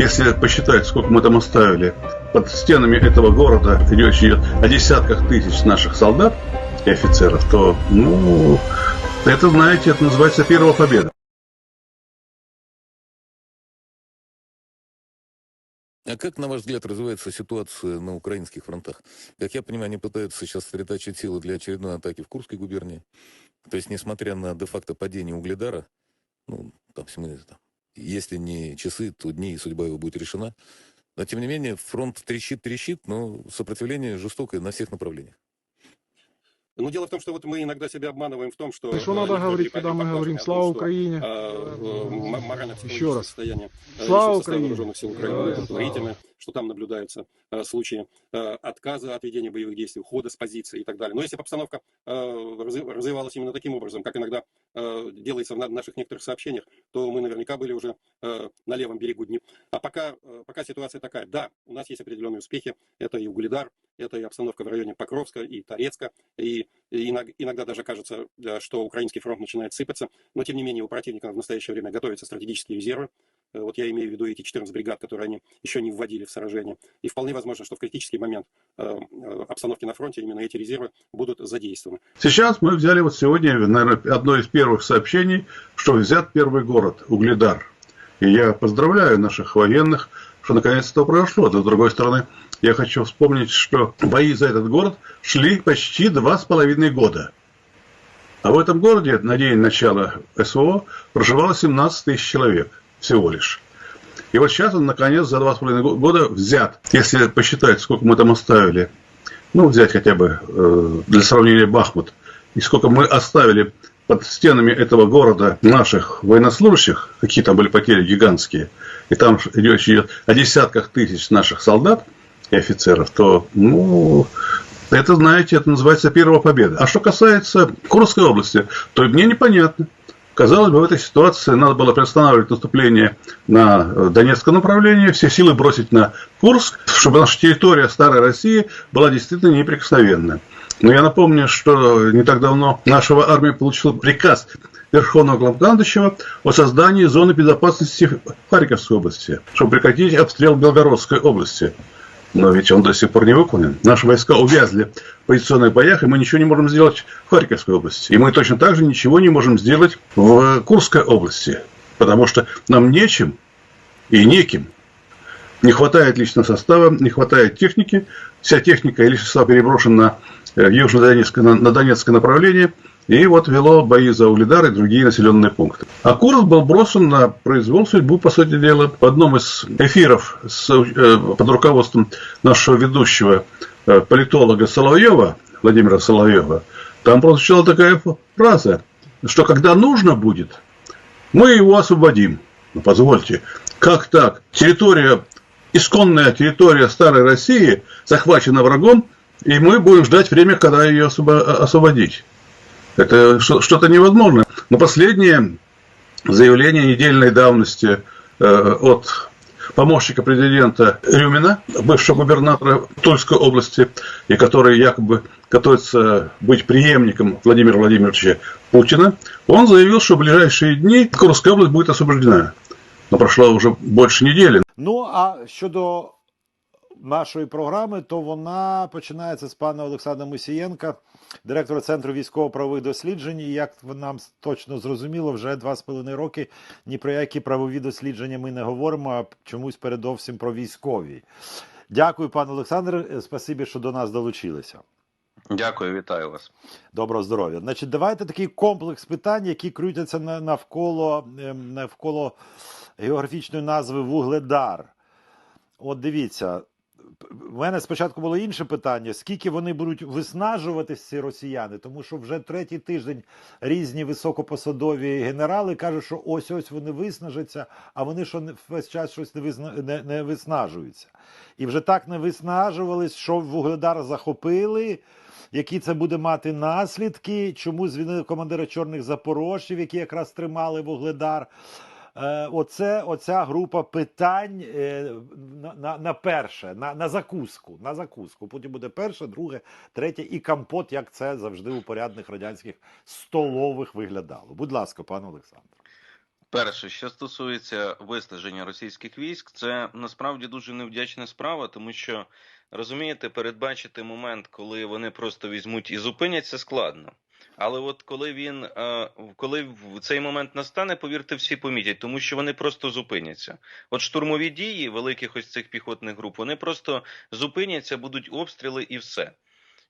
Если посчитать, сколько мы там оставили, под стенами этого города речь идет о десятках тысяч наших солдат и офицеров, то, ну, это, знаете, это называется первая победа. А как, на ваш взгляд, развивается ситуация на украинских фронтах? Как я понимаю, они пытаются сейчас сосредоточить силы для очередной атаки в Курской губернии. То есть, несмотря на де-факто падение Угледара, ну, там, в смысле, там, если не часы, то дни, и судьба его будет решена. Но, тем не менее, фронт трещит-трещит, но сопротивление жестокое на всех направлениях. Ну, дело в том, что вот мы иногда себя обманываем в том, что... И что э, надо говорить, когда мы говорим «Слава Украине»? э, э, морально-психологическое Еще раз. состояние Слава Украине! вооруженных сил Украины удовлетворительное, что там наблюдаются э, случаи э, отказа от ведения боевых действий, ухода с позиции и так далее. Но если бы обстановка э, разви- развивалась именно таким образом, как иногда делается в на- наших некоторых сообщениях, то мы наверняка были уже на левом берегу Днепра. А пока, пока ситуация такая, да, у нас есть определенные успехи, это и Угледар, это и обстановка в районе Покровска и Торецка, и, и иног- иногда даже кажется, что украинский фронт начинает сыпаться, но тем не менее у противника в настоящее время готовятся стратегические резервы. Э, Вот я имею в виду эти 14 бригад, которые они еще не вводили в сражение. И вполне возможно, что в критический момент э, э, обстановки на фронте именно эти резервы будут задействованы. Сейчас мы взяли вот сегодня, наверное, одно из первых сообщений, что взят первый город, Угледар. И я поздравляю наших военных, что наконец это произошло. Но, с другой стороны, я хочу вспомнить, что бои за этот город шли почти два с половиной года. А в этом городе на день начала СВО проживало 17 тысяч человек всего лишь. И вот сейчас он, наконец, за два с половиной го- года взят. Если посчитать, сколько мы там оставили, ну, взять хотя бы э, для сравнения Бахмут, и сколько мы оставили под стенами этого города наших военнослужащих, какие там были потери гигантские, и там речь идет о десятках тысяч наших солдат и офицеров, то, ну, это, знаете, это называется первая победа. А что касается Курской области, то мне непонятно. Казалось бы, в этой ситуации надо было приостанавливать наступление на э, Донецкое направление, все силы бросить на Курск, чтобы наша территория Старой России была действительно неприкосновенна. Но я напомню, что не так давно наша армия получила приказ Верховного главнокомандующего о создании зоны безопасности в Харьковской области, чтобы прекратить обстрел Белгородской области. Но ведь он до сих пор не выполнен. Наши войска увязли в позиционных боях, и мы ничего не можем сделать в Харьковской области. И мы точно так же ничего не можем сделать в Курской области, потому что нам нечем и неким. Не хватает личного состава, не хватает техники. Вся техника и личный состав переброшен э, южно-донецкое, на, на Донецкое направление. И вот вело бои за Угледар и другие населенные пункты. А курс был брошен на произвол судьбу, по сути дела. В одном из эфиров с, э, под руководством нашего ведущего э, политолога Соловьева, Владимира Соловьева, там прозвучала такая фраза, что когда нужно будет, мы его освободим. Ну, позвольте, как так? Территория, исконная территория Старой России захвачена врагом, и мы будем ждать время, когда ее освобо- освободить. Это что- что-то невозможное. Но последнее заявление недельной давности э, от помощника президента Рюмина, бывшего губернатора Тульской области, и который якобы готовится быть преемником Владимира Владимировича Путина, он заявил, что в ближайшие дни Курская область будет освобождена. Но прошло уже больше недели. Ну а щодо нашої програми, то вона починається з пана Олександра Мусієнка, директора Центру військово-правових досліджень. І як нам точно зрозуміло, вже два з половиною роки ні про які правові дослідження ми не говоримо, а чомусь передовсім про військові. Дякую, пане Олександр. Спасибі, що до нас долучилися. Дякую, вітаю вас. Доброго здоров'я. Значить, давайте такий комплекс питань, які крутяться навколо, ем, навколо географічної назви Вугледар. От дивіться, в мене спочатку було інше питання: скільки вони будуть виснажуватись, ці росіяни, тому що вже третій тиждень різні високопосадові генерали кажуть, що ось ось вони виснажаться, а вони що весь час щось не, визна, не, не виснажуються. І вже так не виснажувались, що Вугледар захопили. Які це буде мати наслідки? Чому звільнили командира чорних запорожців, які якраз тримали Вугледар? Е, оце, оця група питань е, на, на, на перше, на, на закуску. На закуску. Потім буде перше, друге, третє і компот, як це завжди у порядних радянських столових виглядало. Будь ласка, пане Олександр. Перше, що стосується виснаження російських військ, це насправді дуже невдячна справа, тому що розумієте, передбачити момент, коли вони просто візьмуть і зупиняться, складно. Але от коли він е, коли в цей момент настане, повірте, всі помітять, тому що вони просто зупиняться. От штурмові дії великих ось цих піхотних груп, вони просто зупиняться, будуть обстріли і все.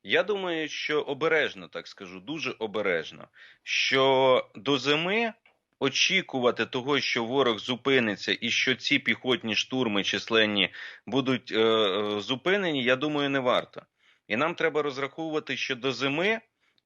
Я думаю, що обережно так скажу, дуже обережно, що до зими очікувати того, що ворог зупиниться, і що ці піхотні штурми численні будуть е, е, зупинені, я думаю, не варто. І нам треба розраховувати, що до зими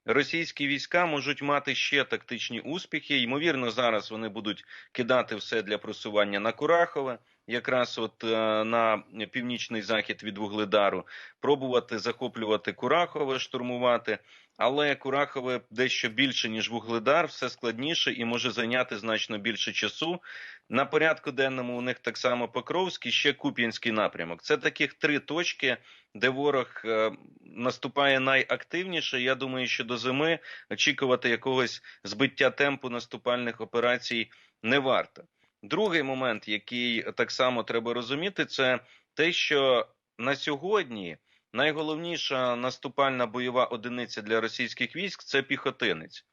російські війська можуть мати ще тактичні успіхи. Ймовірно, зараз вони будуть кидати все для просування на Курахове, якраз от е, на північний захід від Вугледару, пробувати захоплювати Курахове, штурмувати. Але Курахове дещо більше ніж Вугледар, все складніше і може зайняти значно більше часу. На порядку денному у них так само Покровський, ще Куп'янський напрямок. Це таких три точки, де ворог е, наступає найактивніше. Я думаю, що до зими очікувати якогось збиття темпу наступальних операцій не варто. Другий момент, який так само треба розуміти, це те, що на сьогодні найголовніша наступальна бойова одиниця для російських військ це піхотинець.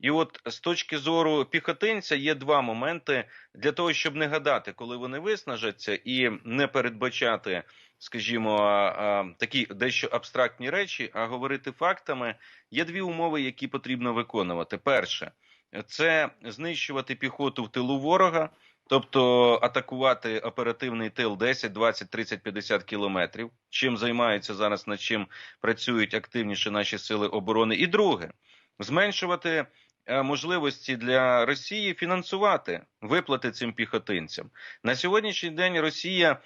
І от з точки зору піхотинця є два моменти для того, щоб не гадати, коли вони виснажаться, і не передбачати, скажімо, такі дещо абстрактні речі, а говорити фактами. Є дві умови, які потрібно виконувати. Перше це знищувати піхоту в тилу ворога. Тобто атакувати оперативний тил 10, 20, 30, 50 кілометрів, чим займаються зараз, над чим працюють активніше наші сили оборони. І друге, зменшувати е, можливості для Росії фінансувати виплати цим піхотинцям. На сьогоднішній день Росія е,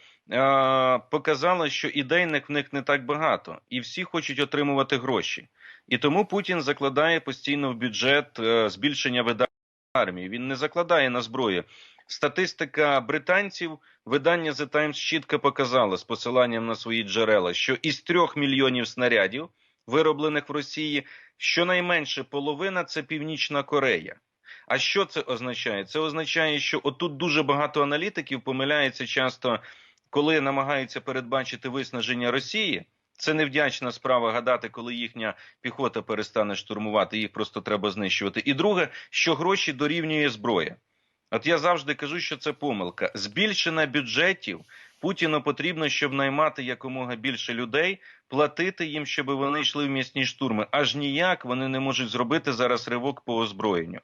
показала, що ідейних в них не так багато, і всі хочуть отримувати гроші. І тому Путін закладає постійно в бюджет е, збільшення видань армії. Він не закладає на зброю. Статистика британців видання The Times чітко показала з посиланням на свої джерела, що із трьох мільйонів снарядів, вироблених в Росії, щонайменше половина це Північна Корея. А що це означає? Це означає, що отут дуже багато аналітиків помиляється часто, коли намагаються передбачити виснаження Росії. Це невдячна справа гадати, коли їхня піхота перестане штурмувати, їх просто треба знищувати. І друге, що гроші дорівнює зброя. От я завжди кажу, що це помилка. Збільшення бюджетів Путіну потрібно, щоб наймати якомога більше людей, платити їм, щоб вони йшли в м'ясні штурми. Аж ніяк вони не можуть зробити зараз ривок по озброєнню.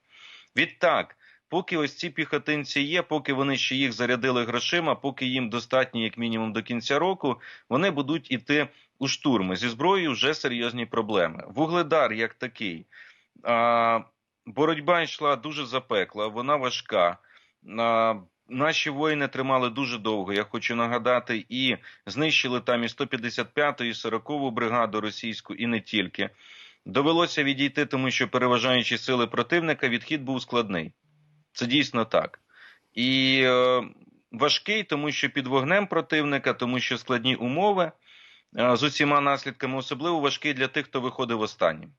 Відтак, поки ось ці піхотинці є, поки вони ще їх зарядили грошима, поки їм достатньо, як мінімум, до кінця року, вони будуть іти у штурми. Зі зброєю вже серйозні проблеми. Вугледар як такий. А, Боротьба йшла дуже запекла, вона важка. Наші воїни тримали дуже довго. Я хочу нагадати, і знищили там і 155-ту, і 40-ту бригаду російську, і не тільки. Довелося відійти, тому що переважаючи сили противника, відхід був складний. Це дійсно так. І е, важкий, тому що під вогнем противника, тому що складні умови е, з усіма наслідками, особливо важкий для тих, хто виходив останнім.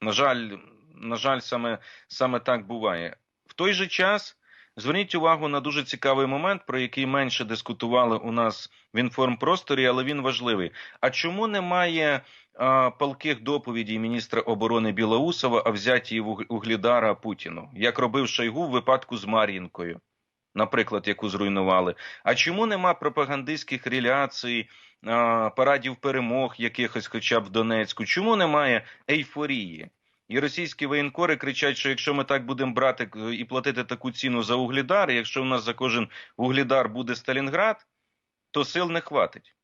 На жаль, на жаль, саме, саме так буває. В той же час зверніть увагу на дуже цікавий момент, про який менше дискутували у нас в інформпросторі, але він важливий. А чому немає а, палких доповідей міністра оборони Білоусова, а взяті Углідара Путіну, як робив Шойгу в випадку з Мар'їнкою? Наприклад, яку зруйнували. А чому нема пропагандистських реляцій, парадів перемог якихось, хоча б в Донецьку? Чому немає ейфорії? І російські воєнкори кричать, що якщо ми так будемо брати і платити таку ціну за углідар, якщо у нас за кожен углідар буде Сталінград, то сил не хватить.